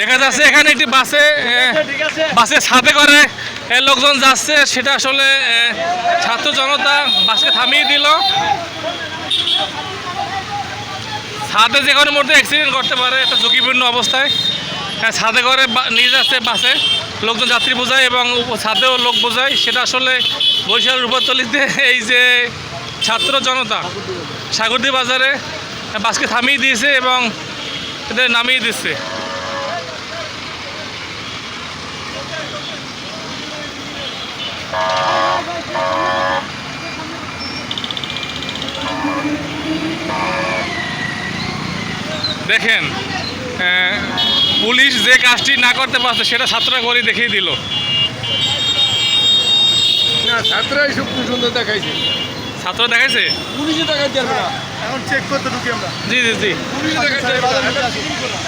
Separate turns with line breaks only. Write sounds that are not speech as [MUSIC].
দেখা যাচ্ছে এখানে একটি বাসে বাসে ছাদে করে। লোকজন যাচ্ছে, সেটা আসলে ছাত্র জনতা বাসকে থামিয়ে দিল। ছাদে যে কোনো মুহূর্তে অ্যাক্সিডেন্ট করতে পারে একটা ঝুঁকিপূর্ণ অবস্থায়। ছাদে করে নিয়ে যাচ্ছে বাসে। লোকজন যাত্রী বোঝায় এবং ছাদেও লোক বোঝায়। সেটা আসলে বরিশাল উপরতলিতে [LAUGHS] এই যে ছাত্র জনতা সাগরদী বাজারে বাসকে থামিয়ে দিয়েছে এবং এদের নামিয়ে দিচ্ছে। দেখেন পুলিশ যে কাজটি না করতে পারছে সেটা ছাত্ররা করে দেখিয়ে দিল।
না ছাত্ররাই সব সুন্দর দেখাইছে?
ছাত্র দেখাইছে?
পুলিশে পারবে
এখন চেক করতে ঢুকি আমরা।
জি জি জি।
পুলিশে না